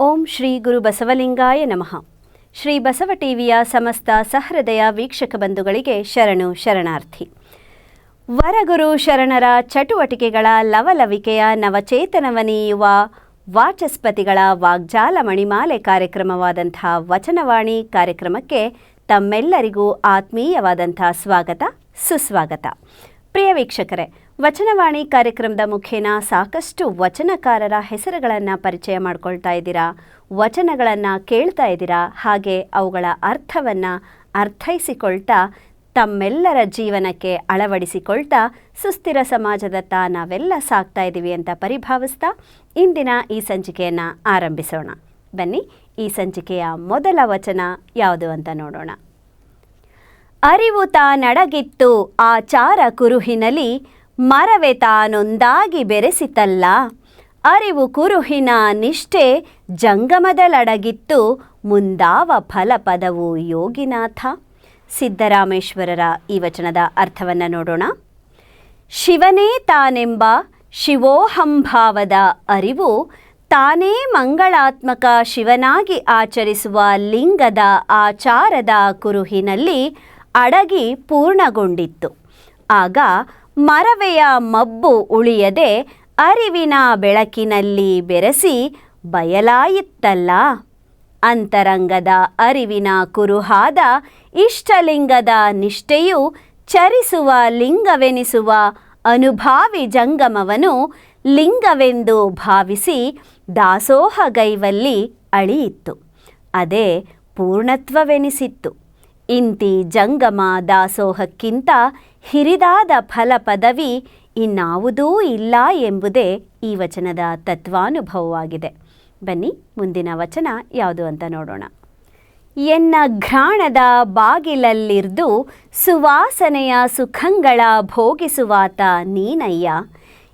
ಓಂ ಶ್ರೀ ಗುರು ಬಸವಲಿಂಗಾಯ ನಮಃ. ಶ್ರೀ ಬಸವ ಟಿವಿಯ ಸಮಸ್ತ ಸಹೃದಯ ವೀಕ್ಷಕ ಬಂಧುಗಳಿಗೆ ಶರಣು ಶರಣಾರ್ಥಿ. ವರಗುರು ಶರಣರ ಚಟುವಟಿಕೆಗಳ ಲವಲವಿಕೆಯ ನವಚೇತನವನೀಯುವ ವಾಚಸ್ಪತಿಗಳ ವಾಗ್ಜಾಲ ಮಣಿಮಾಲೆ ಕಾರ್ಯಕ್ರಮವಾದಂಥ ವಚನವಾಣಿ ಕಾರ್ಯಕ್ರಮಕ್ಕೆ ತಮ್ಮೆಲ್ಲರಿಗೂ ಆತ್ಮೀಯವಾದಂಥ ಸ್ವಾಗತ, ಸುಸ್ವಾಗತ. ಪ್ರಿಯ ವೀಕ್ಷಕರೇ ವಚನವಾಣಿ ಕಾರ್ಯಕ್ರಮದ ಮುಖೇನ ಸಾಕಷ್ಟು ವಚನಕಾರರ ಹೆಸರುಗಳನ್ನು ಪರಿಚಯ ಮಾಡ್ಕೊಳ್ತಾ ಇದ್ದೀರಾ? ವಚನಗಳನ್ನು ಕೇಳ್ತಾ ಇದ್ದೀರಾ? ಹಾಗೆ ಅವುಗಳ ಅರ್ಥವನ್ನು ಅರ್ಥೈಸಿಕೊಳ್ತಾ, ತಮ್ಮೆಲ್ಲರ ಜೀವನಕ್ಕೆ ಅಳವಡಿಸಿಕೊಳ್ತಾ, ಸುಸ್ಥಿರ ಸಮಾಜದತ್ತ ನಾವೆಲ್ಲ ಸಾಗ್ತಾ ಇದ್ದೀವಿ ಅಂತ ಪರಿಭಾವಿಸ್ತಾ, ಇಂದಿನ ಈ ಸಂಚಿಕೆಯನ್ನು ಆರಂಭಿಸೋಣ. ಬನ್ನಿ, ಈ ಸಂಚಿಕೆಯ ಮೊದಲ ವಚನ ಯಾವುದು ಅಂತ ನೋಡೋಣ. ಅರಿವು ತಾನಡಗಿತ್ತು, ಆಚಾರ ಕುರುಹಿನಲಿ ಮರವೆ ತಾನೊಂದಾಗಿ ಬೆರೆಸಿತಲ್ಲ. ಅರಿವು ಕುರುಹಿನ ನಿಷ್ಠೆ ಜಂಗಮದಲಡಗಿತ್ತು. ಮುಂದಾವ ಫಲಪದವು ಯೋಗಿನಾಥ. ಸಿದ್ದರಾಮೇಶ್ವರರ ಈ ವಚನದ ಅರ್ಥವನ್ನು ನೋಡೋಣ. ಶಿವನೇ ತಾನೆಂಬ ಶಿವೋಹಂಭಾವದ ಅರಿವು ತಾನೇ ಮಂಗಳಾತ್ಮಕ ಶಿವನಾಗಿ ಆಚರಿಸುವ ಲಿಂಗದ ಆಚಾರದ ಕುರುಹಿನಲ್ಲಿ ಅಡಗಿ ಪೂರ್ಣಗೊಂಡಿತ್ತು. ಆಗ ಮರವೆಯ ಮಬ್ಬು ಉಳಿಯದೆ ಅರಿವಿನ ಬೆಳಕಿನಲ್ಲಿ ಬೆರೆಸಿ ಬಯಲಾಯಿತ್ತಲ್ಲ. ಅಂತರಂಗದ ಅರಿವಿನ ಕುರುಹಾದ ಇಷ್ಟಲಿಂಗದ ನಿಷ್ಠೆಯು ಚರಿಸುವ ಲಿಂಗವೆನಿಸುವ ಅನುಭಾವಿ ಜಂಗಮವನು ಲಿಂಗವೆಂದು ಭಾವಿಸಿ ದಾಸೋಹಗೈವಲ್ಲಿ ಅಳಿಯಿತ್ತು. ಅದೇ ಪೂರ್ಣತ್ವವೆನಿಸಿತ್ತು. ಇಂತಿ ಜಂಗಮ ದಾಸೋಹಕ್ಕಿಂತ ಹಿರಿದಾದ ಫಲ ಪದವಿ ಇನ್ನಾವುದೂ ಇಲ್ಲ ಎಂಬುದೇ ಈ ವಚನದ ತತ್ವಾನುಭವವಾಗಿದೆ. ಬನ್ನಿ, ಮುಂದಿನ ವಚನ ಯಾವುದು ಅಂತ ನೋಡೋಣ. ಎನ್ನ ಘ್ರಾಣದ ಬಾಗಿಲಲ್ಲಿರ್ದು ಸುವಾಸನೆಯ ಸುಖಂಗಳ ಭೋಗಿಸುವಾತ ನೀನಯ್ಯ.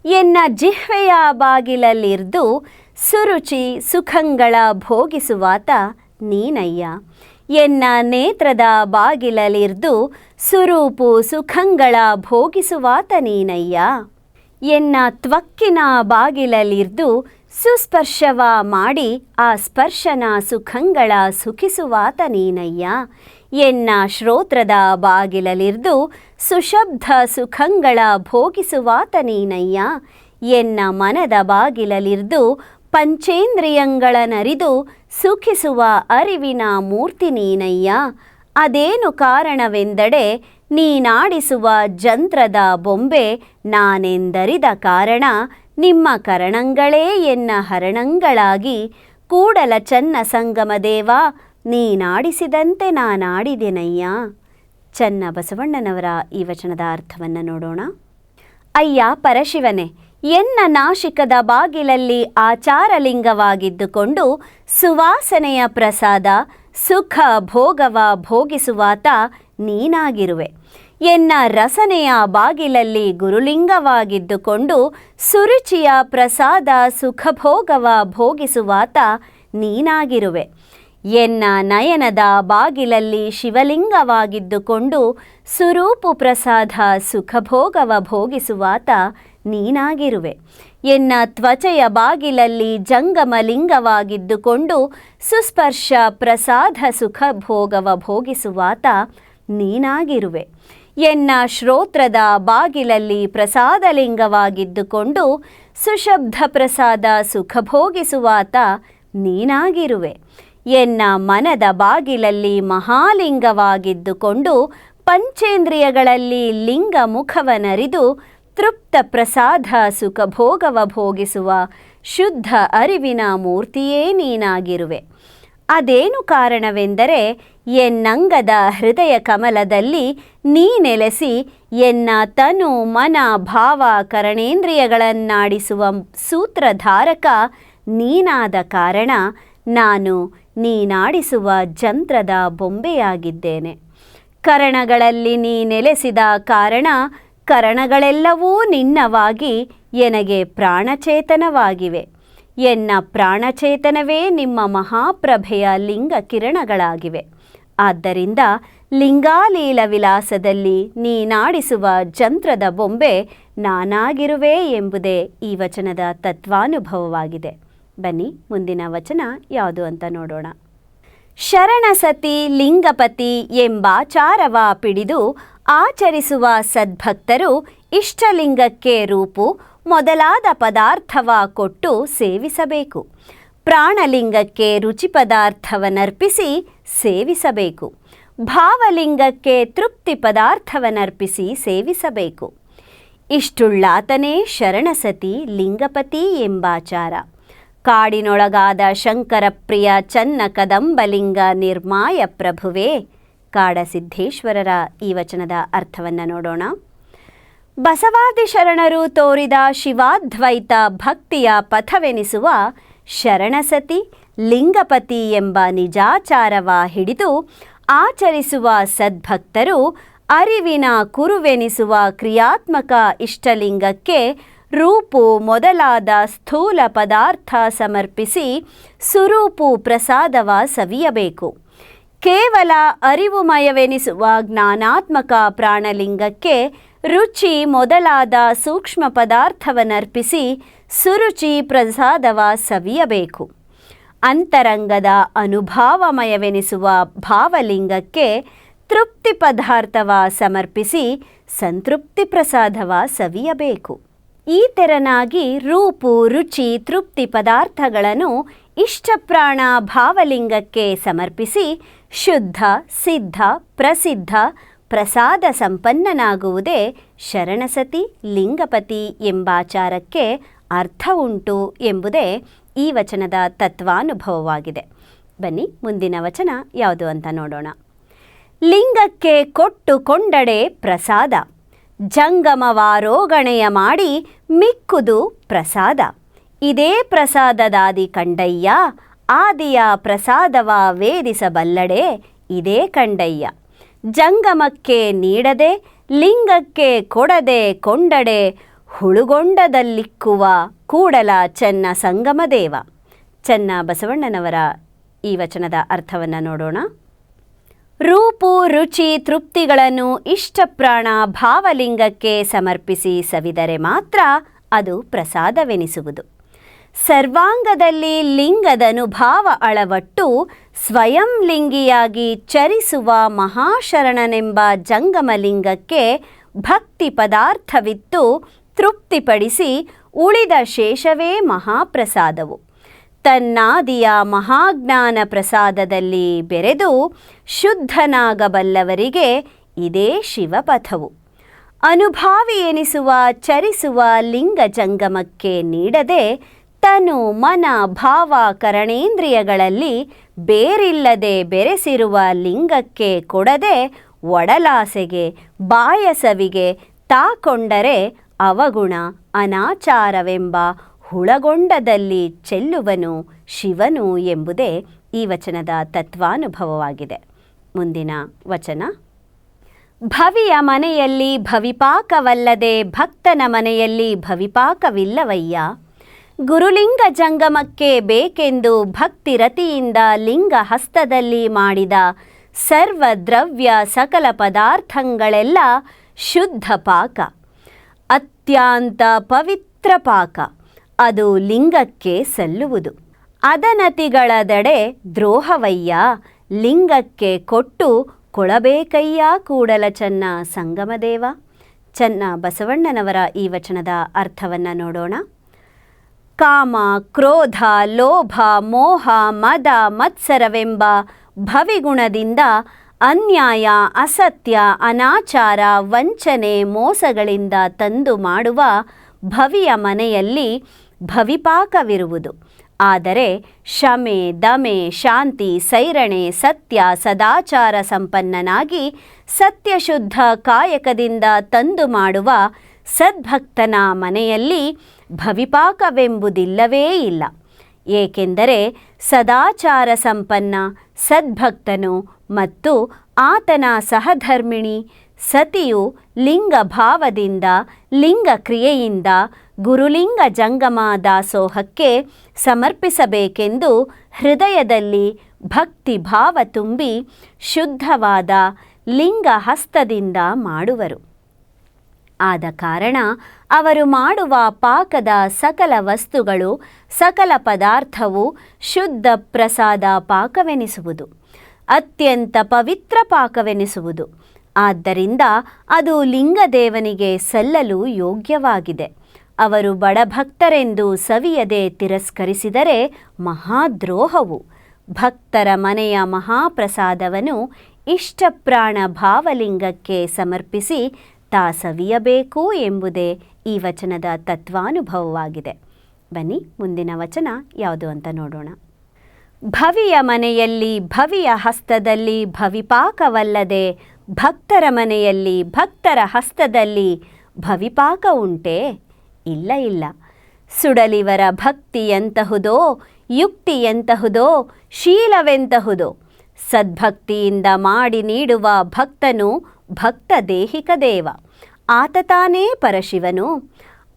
ಎನ್ನ ಜಿಹ್ವೆಯ ಬಾಗಿಲಲ್ಲಿರ್ದು ಸುರುಚಿ ಸುಖಂಗಳ ಭೋಗಿಸುವಾತ ನೀನಯ್ಯ. ಎನ್ನ ನೇತ್ರದ ಬಾಗಿಲಲಿರ್ದು ಸುರೂಪು ಸುಖಂಗಳ ಭೋಗಿಸುವಾತ ನೀನಯ್ಯ. ಎನ್ನ ತ್ವಕ್ಕಿನ ಬಾಗಿಲಲಿರ್ದು ಸುಸ್ಪರ್ಶವ ಮಾಡಿ ಆ ಸ್ಪರ್ಶನ ಸುಖಂಗಳ ಸುಖಿಸುವಾತ ನೀನಯ್ಯ. ಎನ್ನ ಶ್ರೋತ್ರದ ಬಾಗಿಲಲಿರ್ದು ಸುಶಬ್ದ ಸುಖಂಗಳ ಭೋಗಿಸುವಾತ ನೀನಯ್ಯ. ಎನ್ನ ಮನದ ಬಾಗಿಲಲಿರ್ದು ಪಂಚೇಂದ್ರಿಯಗಳನರಿದು ಸುಖಿಸುವ ಅರಿವಿನ ಮೂರ್ತಿ ನೀನಯ್ಯ. ಅದೇನು ಕಾರಣವೆಂದಡೆ ನೀನಾಡಿಸುವ ಜಂತ್ರದ ಬೊಂಬೆ ನಾನೆಂದರಿದ ಕಾರಣ ನಿಮ್ಮ ಕರಣಂಗಳೇ ಎನ್ನ ಹರಣಂಗಳಾಗಿ. ಕೂಡಲ ಚನ್ನ ಸಂಗಮದೇವ ನೀನಾಡಿಸಿದಂತೆ ನಾನಾಡಿದೆನಯ್ಯ. ಚನ್ನ ಬಸವಣ್ಣನವರ ಈ ವಚನದ ಅರ್ಥವನ್ನು ನೋಡೋಣ. ಅಯ್ಯ ಪರಶಿವನೇ ಎನ್ನ ನಾಶಿಕದ ಬಾಗಿಲಲ್ಲಿ ಆಚಾರಲಿಂಗವಾಗಿದ್ದುಕೊಂಡು ಸುವಾಸನೆಯ ಪ್ರಸಾದ, ಸುಖ ಭೋಗವ ಭೋಗಿಸುವಾತ ನೀನಾಗಿರುವೆ. ಎನ್ನ ರಸನೆಯ ಬಾಗಿಲಲ್ಲಿ ಗುರುಲಿಂಗವಾಗಿದ್ದುಕೊಂಡು ಸುರುಚಿಯ ಪ್ರಸಾದ ಸುಖಭೋಗವ ಭೋಗಿಸುವಾತ ನೀನಾಗಿರುವೆ. ಎನ್ನ ನಯನದ ಬಾಗಿಲಲ್ಲಿ ಶಿವಲಿಂಗವಾಗಿದ್ದುಕೊಂಡು ಸುರೂಪು ಪ್ರಸಾದ ಸುಖಭೋಗವ ಭೋಗಿಸುವಾತ ನೀನಾಗಿರುವೆ. ಎನ್ನ ತ್ವಚೆಯ ಬಾಗಿಲಲ್ಲಿ ಜಂಗಮಲಿಂಗವಾಗಿದ್ದುಕೊಂಡು ಸುಸ್ಪರ್ಶ ಪ್ರಸಾದ ಸುಖ ಭೋಗವ ಭೋಗಿಸುವಾತ ನೀನಾಗಿರುವೆ. ಎನ್ನ ಶ್ರೋತ್ರದ ಬಾಗಿಲಲ್ಲಿ ಪ್ರಸಾದಲಿಂಗವಾಗಿದ್ದುಕೊಂಡು ಸುಶಬ್ದ ಪ್ರಸಾದ ಸುಖಭೋಗಿಸುವಾತ ನೀನಾಗಿರುವೆ. ಎನ್ನ ಮನದ ಬಾಗಿಲಲ್ಲಿ ಮಹಾಲಿಂಗವಾಗಿದ್ದುಕೊಂಡು ಪಂಚೇಂದ್ರಿಯಗಳಲ್ಲಿ ಲಿಂಗ ಮುಖವನರಿದು ತೃಪ್ತ ಪ್ರಸಾದ ಸುಖಭೋಗವ ಭೋಗಿಸುವ ಶುದ್ಧ ಅರಿವಿನ ಮೂರ್ತಿಯೇ ನೀನಾಗಿರುವೆ. ಅದೇನು ಕಾರಣವೆಂದರೆ ಎನ್ನಂಗದ ಹೃದಯ ಕಮಲದಲ್ಲಿ ನೀ ನೆಲೆಸಿ ಎನ್ನ ತನು ಮನ ಭಾವ ಕರಣೇಂದ್ರಿಯಗಳನ್ನಾಡಿಸುವ ಸೂತ್ರಧಾರಕ ನೀನಾದ ಕಾರಣ ನಾನು ನೀನಾಡಿಸುವ ಜಂತ್ರದ ಬೊಂಬೆಯಾಗಿದ್ದೇನೆ. ಕರಣಗಳಲ್ಲಿ ನೀ ನೆಲೆಸಿದ ಕಾರಣ ಕರಣಗಳೆಲ್ಲವೂ ನಿನ್ನವಾಗಿ ಎನಗೆ ಪ್ರಾಣಚೇತನವಾಗಿವೆ. ಎನ್ನ ಪ್ರಾಣಚೇತನವೇ ನಿಮ್ಮ ಮಹಾಪ್ರಭೆಯ ಲಿಂಗ ಕಿರಣಗಳಾಗಿವೆ ಆದ್ದರಿಂದ ಲಿಂಗಾಲೀಲ ವಿಲಾಸದಲ್ಲಿ ನೀನಾಡಿಸುವ ಜಂತ್ರದ ಬೊಂಬೆ ನಾನಾಗಿರುವೆ ಎಂಬುದೇ ಈ ವಚನದ ತತ್ವಾನುಭವವಾಗಿದೆ. ಬನ್ನಿ, ಮುಂದಿನ ವಚನ ಯಾವುದು ಅಂತ ನೋಡೋಣ. ಶರಣಸತಿ ಲಿಂಗಪತಿ ಎಂಬಾಚಾರವ ಪಿಡಿದು ಆಚರಿಸುವ ಸದ್ಭಕ್ತರು ಇಷ್ಟಲಿಂಗಕ್ಕೆ ರೂಪು, ಮೊದಲಾದ ಪದಾರ್ಥವ ಕೊಟ್ಟು ಸೇವಿಸಬೇಕು. ಪ್ರಾಣಲಿಂಗಕ್ಕೆ ರುಚಿ ಪದಾರ್ಥವನ್ನರ್ಪಿಸಿ ಸೇವಿಸಬೇಕು. ಭಾವಲಿಂಗಕ್ಕೆ ತೃಪ್ತಿ ಪದಾರ್ಥವನ್ನರ್ಪಿಸಿ ಸೇವಿಸಬೇಕು. ಇಷ್ಟುಳ್ಳಾತನೇ ಶರಣಸತಿ ಲಿಂಗಪತಿ ಎಂಬಾಚಾರ ಕಾಡಿನೊಳಗಾದ ಶಂಕರಪ್ರಿಯ ಚನ್ನ ಕದಂಬಲಿಂಗ ನಿರ್ಮಾಯ ಪ್ರಭುವೇ ಕಾಡಸಿದ್ದೇಶ್ವರರ ಈ ವಚನದ ಅರ್ಥವನ್ನು ನೋಡೋಣ. ಬಸವಾದಿ ಶರಣರು ತೋರಿದ ಶಿವಾದ್ವೈತ ಭಕ್ತಿಯ ಪಥವೆನಿಸುವ ಶರಣಸತಿ, ಲಿಂಗಪತಿ ಎಂಬ ನಿಜಾಚಾರವ ಹಿಡಿದು ಆಚರಿಸುವ ಸದ್ಭಕ್ತರು ಅರಿವಿನ ಕುರುವೆನಿಸುವ ಕ್ರಿಯಾತ್ಮಕ ಇಷ್ಟಲಿಂಗಕ್ಕೆ ರೂಪು ಮೊದಲಾದ ಸ್ಥೂಲ ಪದಾರ್ಥ ಸಮರ್ಪಿಸಿ ಸುರೂಪು ಪ್ರಸಾದವ ಸವಿಯಬೇಕು. ಕೇವಲ ಅರಿವುಮಯವೆನಿಸುವ ಜ್ಞಾನಾತ್ಮಕ ಪ್ರಾಣಲಿಂಗಕ್ಕೆ ರುಚಿ ಮೊದಲಾದ ಸೂಕ್ಷ್ಮ ಪದಾರ್ಥವನ್ನರ್ಪಿಸಿ ಸುರುಚಿ ಪ್ರಸಾದವ ಸವಿಯಬೇಕು. ಅಂತರಂಗದ ಅನುಭಾವಮಯವೆನಿಸುವ ಭಾವಲಿಂಗಕ್ಕೆ ತೃಪ್ತಿ ಪದಾರ್ಥವ ಸಮರ್ಪಿಸಿ ಸಂತೃಪ್ತಿ ಪ್ರಸಾದವ ಸವಿಯಬೇಕು. ಈ ತೆರನಾಗಿ ರೂಪು, ರುಚಿ, ತೃಪ್ತಿ ಪದಾರ್ಥಗಳನ್ನು ಇಷ್ಟಪ್ರಾಣ ಭಾವಲಿಂಗಕ್ಕೆ ಸಮರ್ಪಿಸಿ ಶುದ್ಧ, ಸಿದ್ಧ, ಪ್ರಸಿದ್ಧ, ಪ್ರಸಾದ ಸಂಪನ್ನನಾಗುವುದೇ ಶರಣಸತಿ, ಲಿಂಗಪತಿ ಎಂಬಾಚಾರಕ್ಕೆ ಅರ್ಥ ಉಂಟು ಎಂಬುದೇ ಈ ವಚನದ ತತ್ವಾನುಭವವಾಗಿದೆ. ಬನ್ನಿ, ಮುಂದಿನ ವಚನ ಯಾವುದು ಅಂತ ನೋಡೋಣ. ಲಿಂಗಕ್ಕೆ ಕೊಟ್ಟು ಕೊಂಡಡೆ ಪ್ರಸಾದ, ಜಂಗಮವಾರೋಗಣೆಯ ಮಾಡಿ ಮಿಕ್ಕುದು ಪ್ರಸಾದ. ಇದೇ ಪ್ರಸಾದದಾದಿ ಕಂಡಯ್ಯ, ಆದಿಯ ಪ್ರಸಾದವ ವೇದಿಸಬಲ್ಲಡೆ, ಇದೇ ಕಂಡಯ್ಯ. ಜಂಗಮಕ್ಕೆ ನೀಡದೆ, ಲಿಂಗಕ್ಕೆ ಕೊಡದೆ, ಕೊಂಡಡೆ, ಹುಳುಗೊಂಡದಲ್ಲಿಕ್ಕುವ ಕೂಡಲ ಚೆನ್ನ ಸಂಗಮದೇವ. ಚೆನ್ನ ಬಸವಣ್ಣನವರ ಈ ವಚನದ ಅರ್ಥವನ್ನು ನೋಡೋಣ. ರೂಪು, ರುಚಿ, ತೃಪ್ತಿಗಳನ್ನು ಇಷ್ಟಪ್ರಾಣ ಭಾವಲಿಂಗಕ್ಕೆ ಸಮರ್ಪಿಸಿ ಸವಿದರೆ ಮಾತ್ರ ಅದು ಪ್ರಸಾದವೆನಿಸುವುದು. ಸರ್ವಾಂಗದಲ್ಲಿ ಲಿಂಗದನುಭಾವ ಅಳವಟ್ಟು ಸ್ವಯಂ ಲಿಂಗಿಯಾಗಿ ಚರಿಸುವ ಮಹಾಶರಣನೆಂಬ ಜಂಗಮಲಿಂಗಕ್ಕೆ ಭಕ್ತಿ ಪದಾರ್ಥವಿತ್ತು ತೃಪ್ತಿಪಡಿಸಿ ಉಳಿದ ಶೇಷವೇ ಮಹಾಪ್ರಸಾದವು. ತನ್ನಾದಿಯ ಮಹಾಜ್ಞಾನ ಪ್ರಸಾದದಲ್ಲಿ ಬೆರೆದು ಶುದ್ಧನಾಗಬಲ್ಲವರಿಗೆ ಇದೇ ಶಿವಪಥವು. ಅನುಭಾವಿ ಎನಿಸುವ ಚರಿಸುವ ಲಿಂಗ ಜಂಗಮಕ್ಕೆ ನೀಡದೆ ತನು ಮನ ಭಾವ ಕರಣೇಂದ್ರಿಯಗಳಲ್ಲಿ ಬೇರಿಲ್ಲದೆ ಬೆರೆಸಿರುವ ಲಿಂಗಕ್ಕೆ ಕೊಡದೆ ಒಡಲಾಸೆಗೆ, ಬಾಯಸವಿಗೆ ತಾಕೊಂಡರೆ ಅವಗುಣ ಅನಾಚಾರವೆಂಬ ಹುಳಗೊಂಡದಲ್ಲಿ ಚೆಲ್ಲುವನು ಶಿವನು ಎಂಬುದೇ ಈ ವಚನದ ತತ್ವಾನುಭವವಾಗಿದೆ. ಮುಂದಿನ ವಚನ. ಭವಿಯ ಮನೆಯಲ್ಲಿ ಭವಿಪಾಕವಲ್ಲದೆ ಭಕ್ತನ ಮನೆಯಲ್ಲಿ ಭವಿಪಾಕವಿಲ್ಲವಯ್ಯ. ಗುರುಲಿಂಗ ಜಂಗಮಕ್ಕೆ ಬೇಕೆಂದು ಭಕ್ತಿರತಿಯಿಂದ ಲಿಂಗ ಹಸ್ತದಲ್ಲಿ ಮಾಡಿದ ಸರ್ವ ದ್ರವ್ಯ ಸಕಲ ಪದಾರ್ಥಗಳೆಲ್ಲ ಶುದ್ಧ ಪಾಕ. ಅತ್ಯಂತ ಪವಿತ್ರ ಪಾಕ. ಅದು ಲಿಂಗಕ್ಕೆ ಸಲ್ಲುವುದು. ಅದನತಿಗಳದಡೆ ದ್ರೋಹವಯ್ಯ. ಲಿಂಗಕ್ಕೆ ಕೊಟ್ಟು ಕೊಳಬೇಕಯ್ಯ ಕೂಡಲ ಚೆನ್ನ ಸಂಗಮದೇವ. ಚೆನ್ನ ಬಸವಣ್ಣನವರ ಈ ವಚನದ ಅರ್ಥವನ್ನು ನೋಡೋಣ. ಕಾಮ, ಕ್ರೋಧ, ಲೋಭ, ಮೋಹ, ಮದ, ಮತ್ಸರವೆಂಬ ಭವಿಗುಣದಿಂದ ಅನ್ಯಾಯ, ಅಸತ್ಯ, ಅನಾಚಾರ, ವಂಚನೆ, ಮೋಸಗಳಿಂದ ತಂದು ಮಾಡುವ ಭವಿಯ ಮನೆಯಲ್ಲಿ ಭವಿಪಾಕವಿರುವುದು. ಆದರೆ ಶಮೆ ದಮೆ, ಶಾಂತಿ, ಸೈರಣೆ, ಸತ್ಯ, ಸದಾಚಾರ ಸಂಪನ್ನನಾಗಿ ಸತ್ಯಶುದ್ಧ ಕಾಯಕದಿಂದ ತಂದು ಮಾಡುವ ಸದ್ಭಕ್ತನ ಮನೆಯಲ್ಲಿ ಭವಿಪಾಕವೆಂಬುದಿಲ್ಲವೇ ಇಲ್ಲ. ಏಕೆಂದರೆ ಸದಾಚಾರ ಸಂಪನ್ನ, ಸದ್ಭಕ್ತನು ಮತ್ತು ಆತನ ಸಹಧರ್ಮಿಣಿ ಸತಿಯು ಲಿಂಗ ಭಾವದಿಂದ ಲಿಂಗ ಕ್ರಿಯೆಯಿಂದ ಗುರುಲಿಂಗ ಜಂಗಮ ದಾಸೋಹಕ್ಕೆ ಸಮರ್ಪಿಸಬೇಕೆಂದು ಹೃದಯದಲ್ಲಿ ಭಕ್ತಿ ಭಾವ ತುಂಬಿ ಶುದ್ಧವಾದ ಲಿಂಗ ಹಸ್ತದಿಂದ ಮಾಡುವರು. ಆದ ಕಾರಣ ಅವರು ಮಾಡುವ ಪಾಕದ ಸಕಲ ವಸ್ತುಗಳು, ಸಕಲ ಪದಾರ್ಥವು ಶುದ್ಧ ಪ್ರಸಾದ ಪಾಕವೆನಿಸುವುದು, ಅತ್ಯಂತ ಪವಿತ್ರ ಪಾಕವೆನಿಸುವುದು. ಆದ್ದರಿಂದ ಅದು ಲಿಂಗದೇವನಿಗೆ ಸಲ್ಲಲು ಯೋಗ್ಯವಾಗಿದೆ. ಅವರು ಬಡಭಕ್ತರೆಂದು ಸವಿಯದೆ ತಿರಸ್ಕರಿಸಿದರೆ ಮಹಾದ್ರೋಹವು. ಭಕ್ತರ ಮನೆಯ ಮಹಾಪ್ರಸಾದವನ್ನು ಇಷ್ಟಪ್ರಾಣ ಭಾವಲಿಂಗಕ್ಕೆ ಸಮರ್ಪಿಸಿ ತಾ ಸವಿಯಬೇಕು ಎಂಬುದೇ ಈ ವಚನದ ತತ್ವಾನುಭವವಾಗಿದೆ. ಬನ್ನಿ, ಮುಂದಿನ ವಚನ ಯಾವುದು ಅಂತ ನೋಡೋಣ. ಭವಿಯ ಮನೆಯಲ್ಲಿ, ಭವಿಯ ಹಸ್ತದಲ್ಲಿ ಭವಿಪಾಕವಲ್ಲದೆ, ಭಕ್ತರ ಮನೆಯಲ್ಲಿ, ಭಕ್ತರ ಹಸ್ತದಲ್ಲಿ ಭವಿಪಾಕ ಉಂಟೆ? ಇಲ್ಲ ಇಲ್ಲ. ಸುಡಲಿವರ ಭಕ್ತಿ ಎಂತಹುದೋ ಯುಕ್ತಿ ಎಂತಹುದೋ ಶೀಲವೆಂತಹುದೋ ಸದ್ಭಕ್ತಿಯಿಂದ ಮಾಡಿ ನೀಡುವ ಭಕ್ತನು ಭಕ್ತ ದೇಹಿಕ ದೇವ ಆತ ತಾನೇ ಪರಶಿವನು.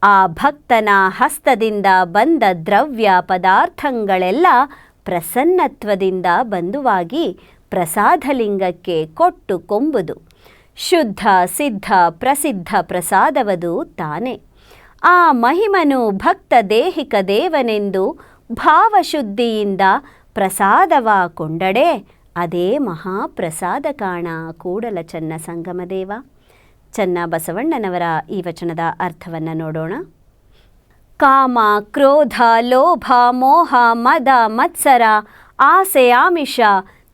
ಆ ಭಕ್ತನ ಹಸ್ತದಿಂದ ಬಂದ ದ್ರವ್ಯ ಪದಾರ್ಥಗಳೆಲ್ಲ ಪ್ರಸನ್ನತ್ವದಿಂದ ಬಂಧುವಾಗಿ ಪ್ರಸಾದಲಿಂಗಕ್ಕೆ ಕೊಟ್ಟು ಕೊಂಬುದು. ಶುದ್ಧ, ಸಿದ್ಧ, ಪ್ರಸಿದ್ಧ ಪ್ರಸಾದವದು ತಾನೇ. ಆ ಮಹಿಮನು ಭಕ್ತ ದೇಹಿಕ ದೇವನೆಂದು ಭಾವಶುದ್ಧಿಯಿಂದ ಪ್ರಸಾದವ ಕೊಂಡಡೆ ಅದೇ ಮಹಾಪ್ರಸಾದ ಕಾಣ ಕೂಡಲ ಚನ್ನ ಸಂಗಮದೇವ ಚನ್ನ ಬಸವಣ್ಣನವರ ಈ ವಚನದ ಅರ್ಥವನ್ನು ನೋಡೋಣ ಕಾಮ ಕ್ರೋಧ ಲೋಭ ಮೋಹ ಮದ ಮತ್ಸರ ಆಸೆ ಆಮಿಷ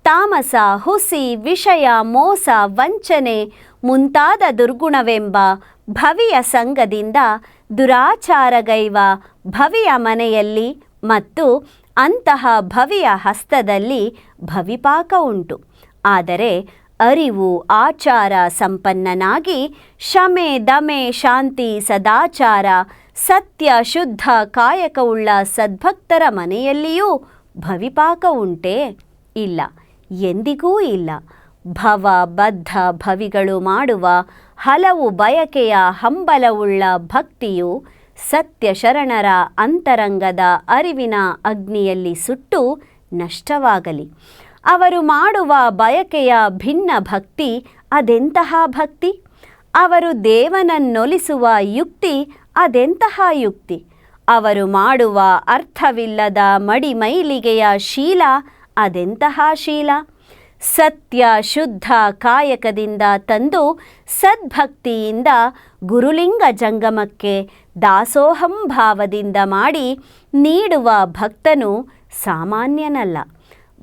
ತಾಮಸ ಹುಸಿ ವಿಷಯ ಮೋಸ ವಂಚನೆ ಮುಂತಾದ ದುರ್ಗುಣವೆಂಬ ಭವಿಯ ಸಂಘದಿಂದ ದುರಾಚಾರಗೈವ ಭವಿಯ ಮನೆಯಲ್ಲಿ ಮತ್ತು ಅಂತಹ ಭವಿಯ ಹಸ್ತದಲ್ಲಿ ಭವಿಪಾಕ ಉಂಟು. ಆದರೆ ಅರಿವು ಆಚಾರ ಸಂಪನ್ನನಾಗಿ ಶಮೆ ದಮೆ ಶಾಂತಿ ಸದಾಚಾರ ಸತ್ಯ ಶುದ್ಧ ಕಾಯಕವುಳ್ಳ ಸದ್ಭಕ್ತರ ಮನೆಯಲ್ಲಿಯೂ ಭವಿಪಾಕ ಉಂಟೆ? ಇಲ್ಲ, ಎಂದಿಗೂ ಇಲ್ಲ. ಭವ ಬದ್ಧ ಭವಿಗಳು ಮಾಡುವ ಹಲವು ಬಯಕೆಯ ಹಂಬಲವುಳ್ಳ ಭಕ್ತಿಯು ಸತ್ಯ ಶರಣರ ಅಂತರಂಗದ ಅರಿವಿನ ಅಗ್ನಿಯಲ್ಲಿ ಸುಟ್ಟು ನಷ್ಟವಾಗಲಿ. ಅವರು ಮಾಡುವ ಬಯಕೆಯ ಭಿನ್ನ ಭಕ್ತಿ ಅದೆಂತಹ ಭಕ್ತಿ? ಅವರು ದೇವನನ್ನೊಲಿಸುವ ಯುಕ್ತಿ ಅದೆಂತಹ ಯುಕ್ತಿ? ಅವರು ಮಾಡುವ ಅರ್ಥವಿಲ್ಲದ ಮಡಿಮೈಲಿಗೆಯ ಶೀಲ ಅದೆಂತಹ ಶೀಲ? ಸತ್ಯ ಶುದ್ಧ ಕಾಯಕದಿಂದ ತಂದು ಸದ್ಭಕ್ತಿಯಿಂದ ಗುರುಲಿಂಗ ಜಂಗಮಕ್ಕೆ ದಾಸೋಹಂ ಭಾವದಿಂದ ಮಾಡಿ ನೀಡುವ ಭಕ್ತನು ಸಾಮಾನ್ಯನಲ್ಲ.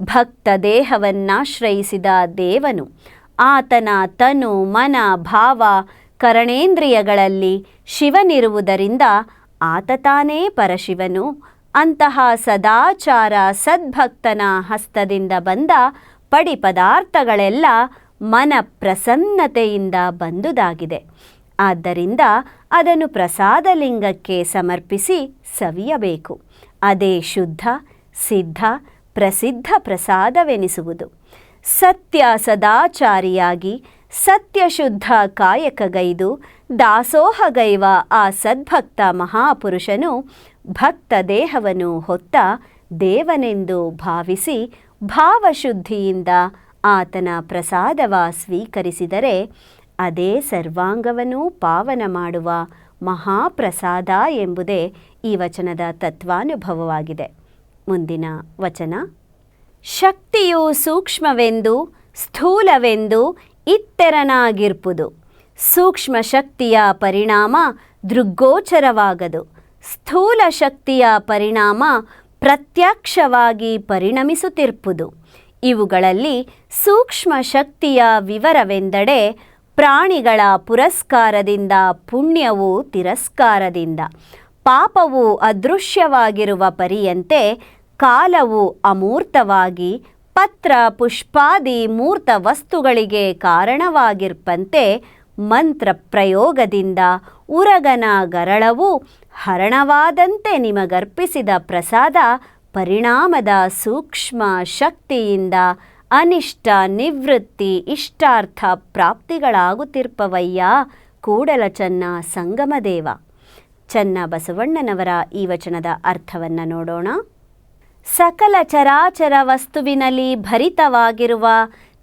ಭಕ್ತ ದೇಹವನ್ನಾಶ್ರಯಿಸಿದ ದೇವನು. ಆತನ ತನು ಮನ ಭಾವ ಕರಣೇಂದ್ರಿಯಗಳಲ್ಲಿ ಶಿವನಿರುವುದರಿಂದ ಆತ ತಾನೇ ಪರಶಿವನು. ಅಂತಹ ಸದಾಚಾರ ಸದ್ಭಕ್ತನ ಹಸ್ತದಿಂದ ಬಂದ ಪಡಿಪದಾರ್ಥಗಳೆಲ್ಲ ಮನ ಪ್ರಸನ್ನತೆಯಿಂದ ಬಂದುದಾಗಿದೆ. ಆದ್ದರಿಂದ ಅದನ್ನು ಪ್ರಸಾದಲಿಂಗಕ್ಕೆ ಸಮರ್ಪಿಸಿ ಸವಿಯಬೇಕು. ಅದೇ ಶುದ್ಧ, ಸಿದ್ಧ, ಪ್ರಸಿದ್ಧ ಪ್ರಸಾದವೆನಿಸುವುದು. ಸತ್ಯ ಸದಾಚಾರಿಯಾಗಿ ಸತ್ಯಶುದ್ಧ ಕಾಯಕಗೈದು ದಾಸೋಹಗೈವ ಆ ಸದ್ಭಕ್ತ ಮಹಾಪುರುಷನು ಭಕ್ತ ದೇಹವನ್ನು ಹೊತ್ತ ದೇವನೆಂದು ಭಾವಿಸಿ ಭಾವಶುದ್ಧಿಯಿಂದ ಆತನ ಪ್ರಸಾದವ ಸ್ವೀಕರಿಸಿದರೆ ಅದೇ ಸರ್ವಾಂಗವನ್ನೂ ಪಾವನ ಮಾಡುವ ಮಹಾಪ್ರಸಾದ ಎಂಬುದೇ ಈ ವಚನದ ತತ್ವಾನುಭವವಾಗಿದೆ. ಮುಂದಿನ ವಚನ, ಶಕ್ತಿಯು ಸೂಕ್ಷ್ಮವೆಂದು ಸ್ಥೂಲವೆಂದು ಇತ್ತೆರನಾಗಿರ್ಪುದು. ಸೂಕ್ಷ್ಮ ಶಕ್ತಿಯ ಪರಿಣಾಮ ದೃಗ್ಗೋಚರವಾಗದು. ಸ್ಥೂಲ ಶಕ್ತಿಯ ಪರಿಣಾಮ ಪ್ರತ್ಯಕ್ಷವಾಗಿ ಪರಿಣಮಿಸುತ್ತಿರ್ಪುದು. ಇವುಗಳಲ್ಲಿ ಸೂಕ್ಷ್ಮ ಶಕ್ತಿಯ ವಿವರವೆಂದಡೆ ಪ್ರಾಣಿಗಳ ಪುರಸ್ಕಾರದಿಂದ, ಪುಣ್ಯವು ತಿರಸ್ಕಾರದಿಂದ. ಪಾಪವು ಅದೃಶ್ಯವಾಗಿರುವ ಪರಿಯಂತೆ ಕಾಲವು ಅಮೂರ್ತವಾಗಿ, ಪತ್ರ, ಪುಷ್ಪಾದಿ, ಮೂರ್ತ ವಸ್ತುಗಳಿಗೆ ಕಾರಣವಾಗಿರ್ಪಂತೆ ಮಂತ್ರ ಪ್ರಯೋಗದಿಂದ ಉರಗನ ಗರಳವು ಹರಣವಾದಂತೆ ನಿಮಗರ್ಪಿಸಿದ ಪ್ರಸಾದ ಪರಿಣಾಮದ ಸೂಕ್ಷ್ಮ ಶಕ್ತಿಯಿಂದ ಅನಿಷ್ಟ, ನಿವೃತ್ತಿ, ಇಷ್ಟಾರ್ಥ ಪ್ರಾಪ್ತಿಗಳಾಗುತ್ತಿರ್ಪವಯ್ಯ. ಕೂಡಲ ಚನ್ನ ಸಂಗಮದೇವ ಚನ್ನ ಬಸವಣ್ಣನವರ ಈ ವಚನದ ಅರ್ಥವನ್ನು ನೋಡೋಣ. ಸಕಲ ಚರಾಚರ ವಸ್ತುವಿನಲ್ಲಿ ಭರಿತವಾಗಿರುವ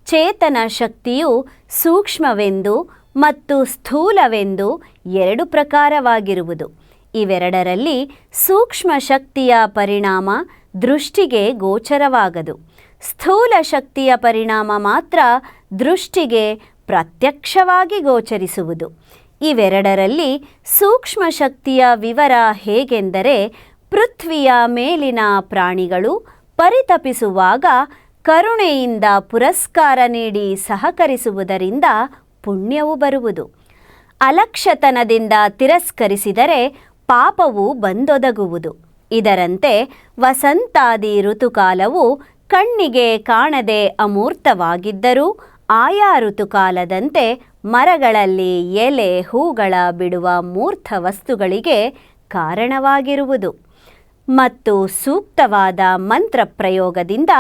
ಚೇತನ ಶಕ್ತಿಯು ಸೂಕ್ಷ್ಮವೆಂದು ಮತ್ತು ಸ್ಥೂಲವೆಂದು ಎರಡು ಪ್ರಕಾರವಾಗಿರುವುದು. ಇವೆರಡರಲ್ಲಿ ಸೂಕ್ಷ್ಮ ಶಕ್ತಿಯ ಪರಿಣಾಮ ದೃಷ್ಟಿಗೆ ಗೋಚರವಾಗದು. ಸ್ಥೂಲ ಶಕ್ತಿಯ ಪರಿಣಾಮ ಮಾತ್ರ ದೃಷ್ಟಿಗೆ ಪ್ರತ್ಯಕ್ಷವಾಗಿ ಗೋಚರಿಸುವುದು. ಇವೆರಡರಲ್ಲಿ ಸೂಕ್ಷ್ಮ ಶಕ್ತಿಯ ವಿವರ ಹೇಗೆಂದರೆ ಪೃಥ್ವಿಯ ಮೇಲಿನ ಪ್ರಾಣಿಗಳು ಪರಿತಪಿಸುವಾಗ ಕರುಣೆಯಿಂದ ಪುರಸ್ಕಾರ ನೀಡಿ ಸಹಕರಿಸುವುದರಿಂದ ಪುಣ್ಯವು ಬರುವುದು. ಅಲಕ್ಷ್ಯತನದಿಂದ ತಿರಸ್ಕರಿಸಿದರೆ ಪಾಪವು ಬಂದೊದಗುವುದು. ಇದರಂತೆ ವಸಂತಾದಿ ಋತುಕಾಲವು ಕಣ್ಣಿಗೆ ಕಾಣದೆ ಅಮೂರ್ತವಾಗಿದ್ದರೂ ಆಯಾ ಋತುಕಾಲದಂತೆ ಮರಗಳಲ್ಲಿ ಎಲೆ, ಹೂಗಳ ಬಿಡುವ ಮೂರ್ತ ವಸ್ತುಗಳಿಗೆ ಕಾರಣವಾಗಿರುವುದು. ಮತ್ತು ಸೂಕ್ತವಾದ ಮಂತ್ರ ಪ್ರಯೋಗದಿಂದ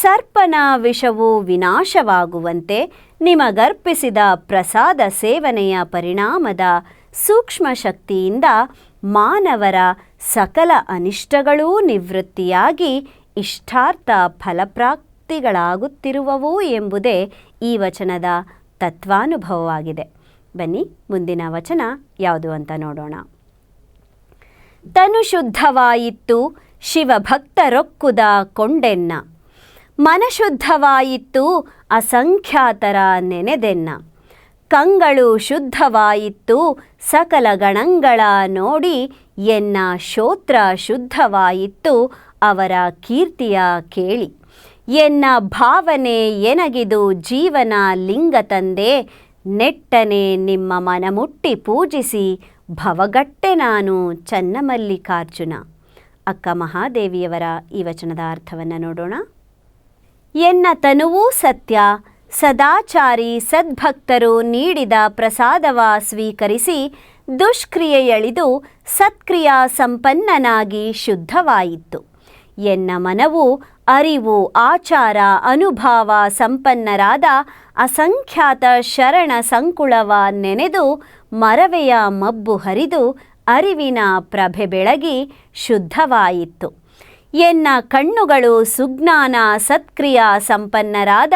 ಸರ್ಪನ ವಿಷವು ವಿನಾಶವಾಗುವಂತೆ ನಿಮಗರ್ಪಿಸಿದ ಪ್ರಸಾದ ಸೇವನೆಯ ಪರಿಣಾಮದ ಸೂಕ್ಷ್ಮ ಶಕ್ತಿಯಿಂದ ಮಾನವರ ಸಕಲ ಅನಿಷ್ಟಗಳೂ ನಿವೃತ್ತಿಯಾಗಿ ಇಷ್ಟಾರ್ಥ ಫಲಪ್ರಾಪ್ತಿಗಳಾಗುತ್ತಿರುವವು ಎಂಬುದೇ ಈ ವಚನದ ತತ್ವಾನುಭವವಾಗಿದೆ. ಬನ್ನಿ, ಮುಂದಿನ ವಚನ ಯಾವುದು ಅಂತ ನೋಡೋಣ. ತನು ಶುದ್ಧವಾಯಿತ್ತು ಶಿವಭಕ್ತರೊಕ್ಕುದ ಕೊಂಡೆನ್ನ. ಮನಶುದ್ಧವಾಯಿತು, ಅಸಂಖ್ಯಾತರ ನೆನೆದೆನ್ನ. ಕಂಗಳು ಶುದ್ಧವಾಯಿತು, ಸಕಲ ಗಣಗಳ ನೋಡಿ ಎನ್ನ ಶೋತ್ರ ಶುದ್ಧವಾಯಿತ್ತು ಅವರ ಕೀರ್ತಿಯ ಕೇಳಿ. ಎನ್ನ ಭಾವನೆ ಎನಗಿದು ಜೀವನ ಲಿಂಗ ತಂದೆ, ನೆಟ್ಟನೆ ನಿಮ್ಮ ಮನಮುಟ್ಟಿ ಪೂಜಿಸಿ ಭವಗಟ್ಟೆ ನಾನು ಚನ್ನಮಲ್ಲಿಕಾರ್ಜುನ. ಅಕ್ಕ ಮಹಾದೇವಿಯವರ ಈ ವಚನದ ಅರ್ಥವನ್ನು ನೋಡೋಣ. ಎನ್ನ ತನುವೂ ಸತ್ಯ, ಸದಾಚಾರಿ ಸದ್ಭಕ್ತರು ನೀಡಿದ ಪ್ರಸಾದವ ಸ್ವೀಕರಿಸಿ ದುಷ್ಕ್ರಿಯೆಯಳಿದು ಸತ್ಕ್ರಿಯಾ ಸಂಪನ್ನನಾಗಿ ಶುದ್ಧವಾಯಿತು ಎನ್ನ ಮನವು ಅರಿವು, ಆಚಾರ, ಅನುಭಾವ ಸಂಪನ್ನರಾದ ಅಸಂಖ್ಯಾತ ಶರಣ ಸಂಕುಳವ ನೆನೆದು ಮರವೆಯ ಮಬ್ಬು ಹರಿದು ಅರಿವಿನ ಪ್ರಭೆ ಬೆಳಗಿ ಶುದ್ಧವಾಯಿತು. ಎನ್ನ ಕಣ್ಣುಗಳು ಸುಜ್ಞಾನ ಸತ್ಕ್ರಿಯಾ ಸಂಪನ್ನರಾದ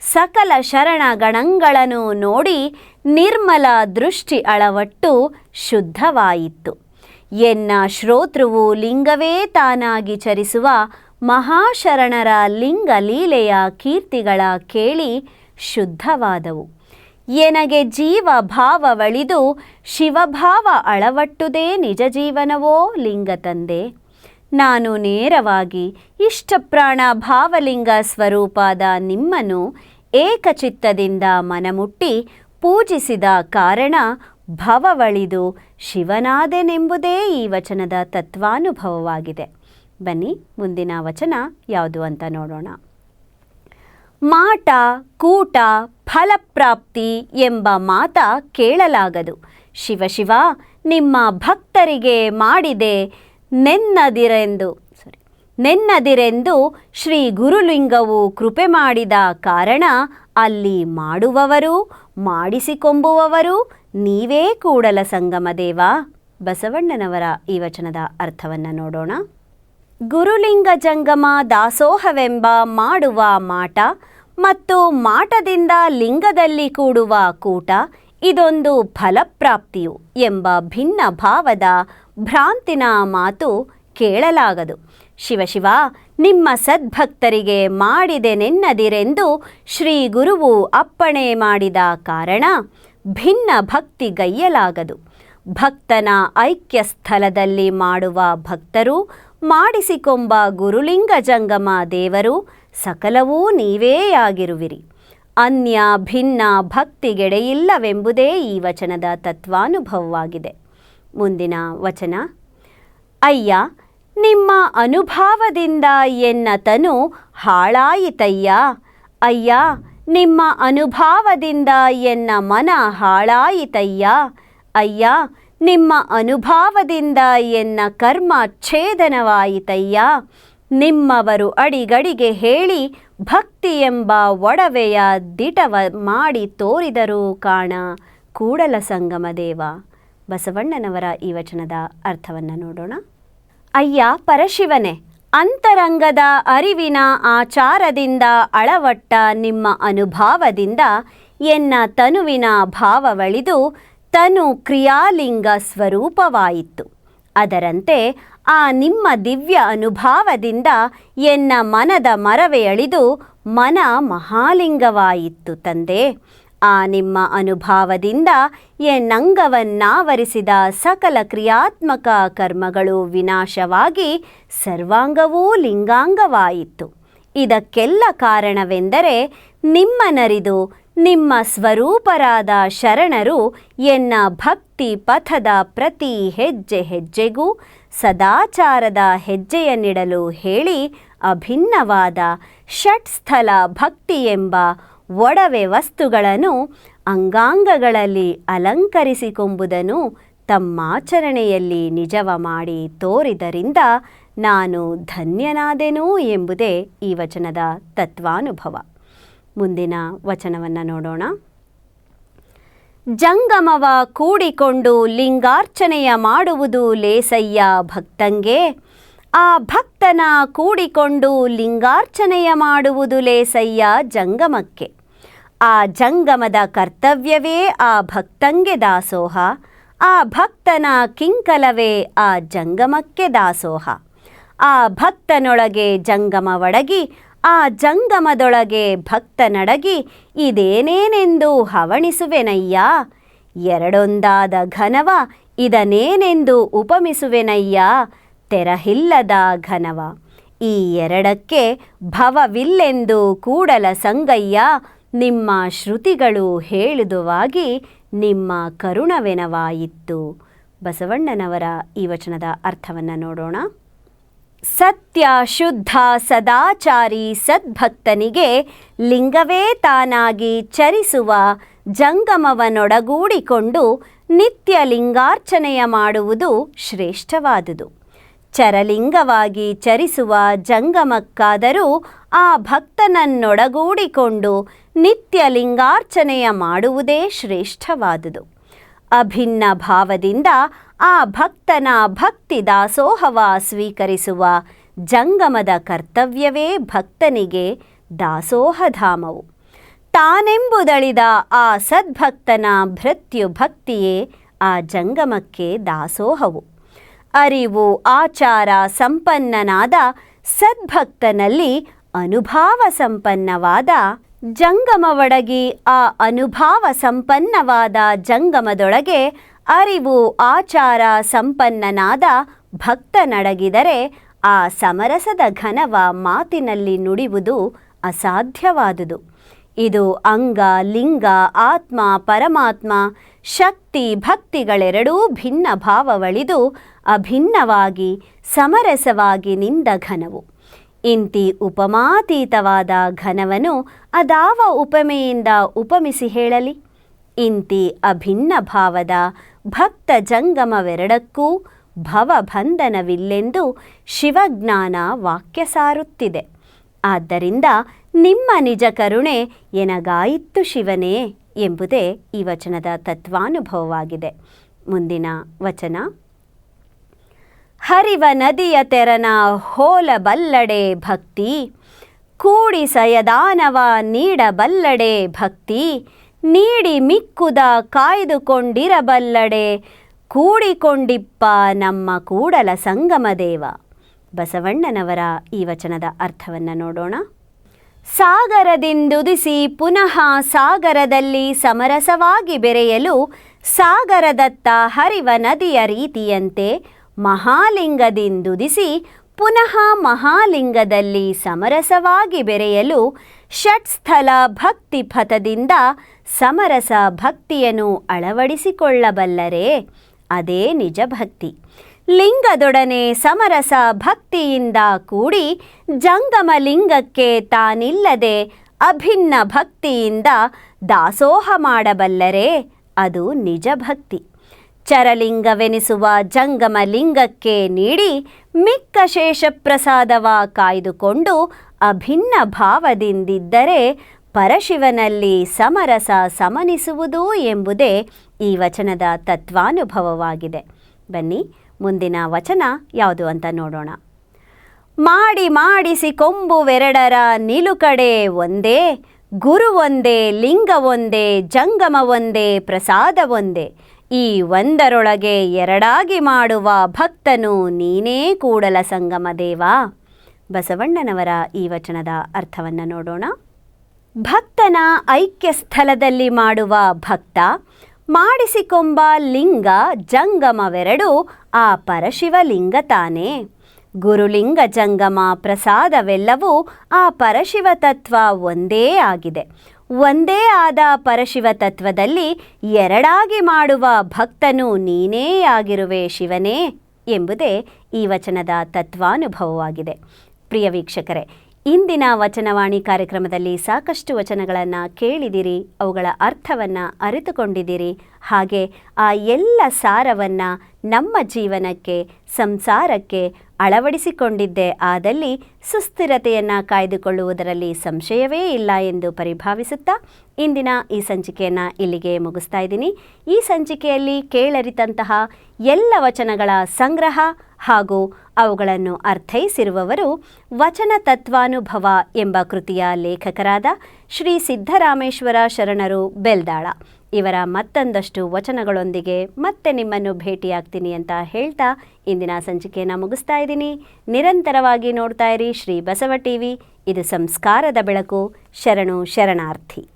ಸಕಲ ಶರಣ ಗಣಗಳನ್ನು ನೋಡಿ ನಿರ್ಮಲ ದೃಷ್ಟಿ ಅಳವಟ್ಟು ಶುದ್ಧವಾಯಿತು. ಎನ್ನ ಶ್ರೋತೃವು ಲಿಂಗವೇ ತಾನಾಗಿ ಚರಿಸುವ ಮಹಾಶರಣರ ಲಿಂಗ ಲೀಲೆಯ ಕೀರ್ತಿಗಳ ಕೇಳಿ ಶುದ್ಧವಾದವು. ಎನಗೆ ಜೀವ ಭಾವವಳಿದು ಶಿವಭಾವ ಅಳವಟ್ಟುದೇ ನಿಜ ಜೀವನವೋ ಲಿಂಗ ತಂದೆ. ನಾನು ನೇರವಾಗಿ ಇಷ್ಟಪ್ರಾಣ ಭಾವಲಿಂಗ ಸ್ವರೂಪಾದ ನಿಮ್ಮನ್ನು ಏಕಚಿತ್ತದಿಂದ ಮನಮುಟ್ಟಿ ಪೂಜಿಸಿದ ಕಾರಣ ಭವವಳಿದು ಶಿವನಾದೆನೆಂಬುದೇ ಈ ವಚನದ ತತ್ವಾನುಭವವಾಗಿದೆ. ಬನ್ನಿ, ಮುಂದಿನ ವಚನ ಯಾವುದು ಅಂತ ನೋಡೋಣ. ಮಾಟ, ಕೂಟ, ಫಲಪ್ರಾಪ್ತಿ ಎಂಬ ಮಾತ ಕೇಳಲಾಗದು. ಶಿವ ಶಿವ, ನಿಮ್ಮ ಭಕ್ತರಿಗೆ ಮಾಡಿದೆ ನೆನ್ನದಿರೆಂದು ಸಾರಿ ನೆನ್ನದಿರೆಂದು ಶ್ರೀ ಗುರುಲಿಂಗವು ಕೃಪೆ ಮಾಡಿದ ಕಾರಣ ಅಲ್ಲಿ ಮಾಡುವವರು, ಮಾಡಿಸಿಕೊಂಬುವವರು ನೀವೇ ಕೂಡಲ ಸಂಗಮ ದೇವ. ಬಸವಣ್ಣನವರ ಈ ವಚನದ ಅರ್ಥವನ್ನು ನೋಡೋಣ. ಗುರುಲಿಂಗ ಜಂಗಮ ದಾಸೋಹವೆಂಬ ಮಾಡುವ ಮಾಟ ಮತ್ತು ಮಾಟದಿಂದ ಲಿಂಗದಲ್ಲಿ ಕೂಡುವ ಕೂಟ ಇದೊಂದು ಫಲಪ್ರಾಪ್ತಿಯು ಎಂಬ ಭಿನ್ನ ಭಾವದ ಭ್ರಾಂತಿನ ಮಾತು ಕೇಳಲಾಗದು. ಶಿವಶಿವ ನಿಮ್ಮ ಸದ್ಭಕ್ತರಿಗೆ ಮಾಡಿದೆನೆನ್ನದಿರೆಂದು ಶ್ರೀ ಗುರುವು ಅಪ್ಪಣೆ ಮಾಡಿದ ಕಾರಣ ಭಿನ್ನ ಭಕ್ತಿ ಗೈಯಲಾಗದು. ಭಕ್ತನ ಐಕ್ಯ ಸ್ಥಳದಲ್ಲಿ ಮಾಡುವ ಭಕ್ತರು, ಮಾಡಿಸಿಕೊಂಬ ಗುರುಲಿಂಗ ಜಂಗಮ ದೇವರು, ಸಕಲವೂ ನೀವೇ ಆಗಿರುವಿರಿ. ಅನ್ಯ ಭಿನ್ನ ಭಕ್ತಿಗೆಡೆಯಿಲ್ಲವೆಂಬುದೇ ಈ ವಚನದ ತತ್ವಾನುಭವವಾಗಿದೆ. ಮುಂದಿನ ವಚನ. ಅಯ್ಯ, ನಿಮ್ಮ ಅನುಭಾವದಿಂದ ಎನ್ನ ತನು ಹಾಳಾಯಿತಯ್ಯ. ಅಯ್ಯ ನಿಮ್ಮ ಅನುಭಾವದಿಂದ ಎನ್ನ ಮನ ಹಾಳಾಯಿತಯ್ಯ? ಅಯ್ಯ, ನಿಮ್ಮ ಅನುಭಾವದಿಂದ ಎನ್ನ ಕರ್ಮ ಛೇದನವಾಯಿತಯ್ಯ? ನಿಮ್ಮವರು ಅಡಿಗಡಿಗೆ ಹೇಳಿ ಭಕ್ತಿ ಎಂಬ ಒಡವೆಯ ದಿಟವ ಮಾಡಿ ತೋರಿದರು ಕಾಣ ಕೂಡಲ ಸಂಗಮ ದೇವ. ಬಸವಣ್ಣನವರ ಈ ವಚನದ ಅರ್ಥವನ್ನು ನೋಡೋಣ. ಅಯ್ಯ, ಪರಶಿವನೇ ಅಂತರಂಗದ ಅರಿವಿನ ಆಚಾರದಿಂದ ಅಳವಟ್ಟ ನಿಮ್ಮ ಅನುಭಾವದಿಂದ ಎನ್ನ ತನುವಿನ ಭಾವವಳಿದು ತನು ಕ್ರಿಯಾಲಿಂಗ ಸ್ವರೂಪವಾಯಿತು. ಅದರಂತೆ ಆ ನಿಮ್ಮ ದಿವ್ಯ ಅನುಭಾವದಿಂದ ಎನ್ನ ಮನದ ಮರವೆಯಳಿದು ಮನ ಮಹಾಲಿಂಗವಾಯಿತು ತಂದೆ. ಆ ನಿಮ್ಮ ಅನುಭಾವದಿಂದ ಎನ್ನಂಗವನ್ನಾವರಿಸಿದ ಸಕಲ ಕ್ರಿಯಾತ್ಮಕ ಕರ್ಮಗಳು ವಿನಾಶವಾಗಿ ಸರ್ವಾಂಗವೂ ಲಿಂಗಾಂಗವಾಯಿತು. ಇದಕ್ಕೆಲ್ಲ ಕಾರಣವೆಂದರೆ ನಿಮ್ಮನರಿದು ನಿಮ್ಮ ಸ್ವರೂಪರಾದ ಶರಣರು ಎನ್ನ ಭಕ್ತಿ ಪಥದ ಪ್ರತಿ ಹೆಜ್ಜೆ ಹೆಜ್ಜೆಗೂ ಸದಾಚಾರದ ಹೆಜ್ಜೆಯನ್ನಿಡಲು ಹೇಳಿ ಅಭಿನ್ನವಾದ ಷಟ್ಸ್ಥಲ ಭಕ್ತಿ ಎಂಬ ಒಡವೆ ವಸ್ತುಗಳನ್ನು ಅಂಗಾಂಗಗಳಲ್ಲಿ ಅಲಂಕರಿಸಿಕೊಂಬುದನ್ನು ತಮ್ಮಾಚರಣೆಯಲ್ಲಿ ನಿಜವ ಮಾಡಿ ತೋರಿದರಿಂದ ನಾನು ಧನ್ಯನಾದೆನು ಎಂಬುದೇ ಈ ವಚನದ ತತ್ವಾನುಭವ. ಮುಂದಿನ ವಚನವನ್ನು ನೋಡೋಣ. ಜಂಗಮವ ಕೂಡಿಕೊಂಡು ಲಿಂಗಾರ್ಚನೆಯ ಮಾಡುವುದು ಲೇಸಯ್ಯ ಭಕ್ತಂಗೆ, ಆ ಭಕ್ತನ ಕೂಡಿಕೊಂಡು ಲಿಂಗಾರ್ಚನೆಯ ಮಾಡುವುದು ಲೇಸಯ್ಯ ಜಂಗಮಕ್ಕೆ. ಆ ಜಂಗಮದ ಕರ್ತವ್ಯವೇ ಆ ಭಕ್ತಂಗೆ ದಾಸೋಹ, ಆ ಭಕ್ತನ ಕಿಂಕಲವೇ ಆ ಜಂಗಮಕ್ಕೆ ದಾಸೋಹ. ಆ ಭಕ್ತನೊಳಗೆ ಜಂಗಮ ಒಡಗಿ, ಆ ಜಂಗಮದೊಳಗೆ ಭಕ್ತನಡಗಿ ಇದೇನೇನೆಂದು ಹವಣಿಸುವೆನಯ್ಯ? ಎರಡೊಂದಾದ ಘನವ ಇದನೇನೆಂದು ಉಪಮಿಸುವೆನಯ್ಯ? ತೆರಹಿಲ್ಲದ ಘನವ. ಈ ಎರಡಕ್ಕೆ ಭವವಿಲ್ಲೆಂದು ಕೂಡಲ ಸಂಗಯ್ಯ ನಿಮ್ಮ ಶ್ರುತಿಗಳು ಹೇಳಿದುವಾಗಿ ನಿಮ್ಮ ಕರುಣವೆನವಾಯಿತ್ತು. ಬಸವಣ್ಣನವರ ಈ ವಚನದ ಅರ್ಥವನ್ನು ನೋಡೋಣ. ಸತ್ಯ ಶುದ್ಧ ಸದಾಚಾರಿ ಸದ್ಭಕ್ತನಿಗೆ ಲಿಂಗವೇ ತಾನಾಗಿ ಚರಿಸುವ ಜಂಗಮವನೊಡಗೂಡಿಕೊಂಡು ನಿತ್ಯ ಲಿಂಗಾರ್ಚನೆಯ ಮಾಡುವುದು ಶ್ರೇಷ್ಠವಾದುದು. ಚರಲಿಂಗವಾಗಿ ಚರಿಸುವ ಜಂಗಮಕ್ಕಾದರೂ ಆ ಭಕ್ತನನ್ನೊಡಗೂಡಿಕೊಂಡು ನಿತ್ಯ ಲಿಂಗಾರ್ಚನೆಯ ಮಾಡುವುದೇ ಶ್ರೇಷ್ಠವಾದುದು. ಅಭಿನ್ನ ಭಾವದಿಂದ ಆ ಭಕ್ತನ ಭಕ್ತಿ ದಾಸೋಹವ ಸ್ವೀಕರಿಸುವ ಜಂಗಮದ ಕರ್ತವ್ಯವೇ ಭಕ್ತನಿಗೆ ದಾಸೋಹಧಾಮವು. ತಾನೆಂಬುದಳಿದ ಆ ಸದ್ಭಕ್ತನ ಭೃತ್ಯು ಭಕ್ತಿಯೇ ಆ ಜಂಗಮಕ್ಕೆ ದಾಸೋಹವು. ಅರಿವು, ಆಚಾರ, ಸಂಪನ್ನನಾದ ಸದ್ಭಕ್ತನಲ್ಲಿ ಅನುಭಾವ ಸಂಪನ್ನವಾದ ಜಂಗಮವಡಗಿ, ಆ ಅನುಭಾವ ಸಂಪನ್ನವಾದ ಜಂಗಮದೊಳಗೆ ಅರಿವು, ಆಚಾರ ಸಂಪನ್ನನಾದ ಭಕ್ತನಡಗಿದರೆ ಆ ಸಮರಸದ ಘನವ ಮಾತಿನಲ್ಲಿ ನುಡಿಯುವುದು ಅಸಾಧ್ಯವಾದುದು. ಇದು ಅಂಗ, ಲಿಂಗ, ಆತ್ಮ, ಪರಮಾತ್ಮ, ಶಕ್ತಿ, ಭಕ್ತಿಗಳೆರಡೂ ಭಿನ್ನ ಭಾವವಳಿದು ಅಭಿನ್ನವಾಗಿ, ಸಮರಸವಾಗಿ ನಿಂದ ಘನವು. ಇಂತಿ ಉಪಮಾತೀತವಾದ ಘನವನ್ನು ಅದಾವ ಉಪಮೆಯಿಂದ ಉಪಮಿಸಿ ಹೇಳಲಿ. ಇಂತಿ ಅಭಿನ್ನ ಭಾವದ ಭಕ್ತ ಜಂಗಮವೆರಡಕ್ಕೂ ಭವಬಂಧನವಿಲ್ಲೆಂದು ಶಿವಜ್ಞಾನ ವಾಕ್ಯ ಸಾರುತ್ತಿದೆ. ಆದ್ದರಿಂದ ನಿಮ್ಮ ನಿಜ ಕರುಣೆ ಎನಗಾಯಿತ್ತು ಶಿವನೇ ಎಂಬುದೇ ಈ ವಚನದ ತತ್ವಾನುಭವವಾಗಿದೆ. ಮುಂದಿನ ವಚನ. ಹರಿವ ನದಿಯ ತೆರನ ಹೋಲಬಲ್ಲಡೆ ಭಕ್ತಿ, ಕೂಡಿ ಸಯದಾನವ ನೀಡಬಲ್ಲಡೆ ಭಕ್ತಿ, ನೀಡಿ ಮಿಕ್ಕುದ ಕಾಯ್ದುಕೊಂಡಿರಬಲ್ಲಡೆ, ಕೂಡಿಕೊಂಡಿಪ್ಪ ನಮ್ಮ ಕೂಡಲ ಸಂಗಮದೇವ. ಬಸವಣ್ಣನವರ ಈ ವಚನದ ಅರ್ಥವನ್ನು ನೋಡೋಣ. ಸಾಗರದಿಂದುದಿಸಿ ಪುನಃ ಸಾಗರದಲ್ಲಿ ಸಮರಸವಾಗಿ ಬೆರೆಯಲು ಸಾಗರದತ್ತ ಹರಿವ ನದಿಯ ರೀತಿಯಂತೆ ಮಹಾಲಿಂಗದಿಂದುದಿಸಿ ಪುನಃ ಮಹಾಲಿಂಗದಲ್ಲಿ ಸಮರಸವಾಗಿ ಬೆರೆಯಲು ಷಟ್ಸ್ಥಲ ಭಕ್ತಿ ಪಥದಿಂದ ಸಮರಸ ಭಕ್ತಿಯನ್ನು ಅಳವಡಿಸಿಕೊಳ್ಳಬಲ್ಲರೆ. ಅದೇ ನಿಜ ಭಕ್ತಿ ಲಿಂಗದೊಡನೆ ಸಮರಸ ಭಕ್ತಿಯಿಂದ ಕೂಡಿ ಜಂಗಮ ಲಿಂಗಕ್ಕೆ ತಾನಿಲ್ಲದೆ ಅಭಿನ್ನ ಭಕ್ತಿಯಿಂದ ದಾಸೋಹ ಮಾಡಬಲ್ಲರೆ, ಅದು ನಿಜ ಭಕ್ತಿ. ಚರಲಿಂಗವೆನಿಸುವ ಜಂಗಮ ಲಿಂಗಕ್ಕೆ ನೀಡಿ ಮಿಕ್ಕ ಶೇಷಪ್ರಸಾದವ ಕಾಯ್ದುಕೊಂಡು ಅಭಿನ್ನ ಭಾವದಿಂದಿದ್ದರೆ ಪರಶಿವನಲ್ಲಿ ಸಮರಸ ಸಮನಿಸುವುದು ಎಂಬುದೇ ಈ ವಚನದ ತತ್ವಾನುಭವವಾಗಿದೆ. ಬನ್ನಿ ಮುಂದಿನ ವಚನ ಯಾವುದು ಅಂತ ನೋಡೋಣ. ಮಾಡಿ ಮಾಡಿಸಿ ಕೊಂಬುವೆರಡರ ನಿಲುಕಡೆ ಒಂದೇ, ಗುರು ಒಂದೇ, ಲಿಂಗ ಒಂದೇ, ಜಂಗಮ ಒಂದೇ, ಪ್ರಸಾದ ಒಂದೇ. ಈ ಒಂದರೊಳಗೆ ಎರಡಾಗಿ ಮಾಡುವ ಭಕ್ತನು ನೀನೇ ಕೂಡಲ ಸಂಗಮ ದೇವ. ಬಸವಣ್ಣನವರ ಈ ವಚನದ ಅರ್ಥವನ್ನು ನೋಡೋಣ. ಭಕ್ತನ ಐಕ್ಯ ಸ್ಥಳದಲ್ಲಿ ಮಾಡುವ ಭಕ್ತ, ಮಾಡಿಸಿಕೊಂಬ ಲಿಂಗ ಜಂಗಮವೆರಡು ಆ ಪರಶಿವಲಿಂಗ ತಾನೇ. ಗುರುಲಿಂಗ ಜಂಗಮ ಪ್ರಸಾದವೆಲ್ಲವೂ ಆ ಪರಶಿವ ತತ್ವ ಒಂದೇ ಆಗಿದೆ. ಒಂದೇ ಆದ ಪರಶಿವ ತತ್ವದಲ್ಲಿ ಎರಡಾಗಿ ಮಾಡುವ ಭಕ್ತನು ನೀನೇ ಆಗಿರುವೆ ಶಿವನೇ ಎಂಬುದೇ ಈ ವಚನದ ತತ್ವಾನುಭವವಾಗಿದೆ. ಪ್ರಿಯ ವೀಕ್ಷಕರೇ ಇಂದಿನ ವಚನವಾಣಿ ಕಾರ್ಯಕ್ರಮದಲ್ಲಿ ಸಾಕಷ್ಟು ವಚನಗಳನ್ನು ಕೇಳಿದಿರಿ, ಅವುಗಳ ಅರ್ಥವನ್ನು ಅರಿತುಕೊಂಡಿದ್ದೀರಿ ಹಾಗೆ ಆ ಎಲ್ಲ ಸಾರವನ್ನು ನಮ್ಮ ಜೀವನಕ್ಕೆ, ಸಂಸಾರಕ್ಕೆ ಅಳವಡಿಸಿಕೊಂಡಿದ್ದೆ. ಆದಲ್ಲಿ ಸುಸ್ಥಿರತೆಯನ್ನು ಕಾಯ್ದುಕೊಳ್ಳುವುದರಲ್ಲಿ ಸಂಶಯವೇ ಇಲ್ಲ ಎಂದು ಪರಿಭಾವಿಸುತ್ತಾ ಇಂದಿನ ಈ ಸಂಚಿಕೆಯನ್ನು ಇಲ್ಲಿಗೆ ಮುಗಿಸ್ತಾ ಇದ್ದೀನಿ. ಈ ಸಂಚಿಕೆಯಲ್ಲಿ ಕೇಳರಿತಂತಹ ಎಲ್ಲ ವಚನಗಳ ಸಂಗ್ರಹ ಹಾಗೂ ಅವುಗಳನ್ನು ಅರ್ಥೈಸಿರುವವರು ವಚನ ತತ್ವಾನುಭವ ಎಂಬ ಕೃತಿಯ ಲೇಖಕರಾದ ಶ್ರೀ ಸಿದ್ದರಾಮೇಶ್ವರ ಶರಣರು ಬೆಲ್ದಾಳ. ಇವರ ಮತ್ತೊಂದಷ್ಟು ವಚನಗಳೊಂದಿಗೆ ಮತ್ತೆ ನಿಮ್ಮನ್ನು ಭೇಟಿಯಾಗ್ತೀನಿ ಅಂತ ಹೇಳ್ತಾ ಇಂದಿನ ಸಂಚಿಕೆಯನ್ನು ಮುಗಿಸ್ತಾ ಇದ್ದೀನಿ. ನಿರಂತರವಾಗಿ ನೋಡ್ತಾ ಇರಿ ಶ್ರೀ ಬಸವ ಟಿವಿ. ಇದು ಸಂಸ್ಕಾರದ ಬೆಳಕು. ಶರಣು ಶರಣಾರ್ಥಿ.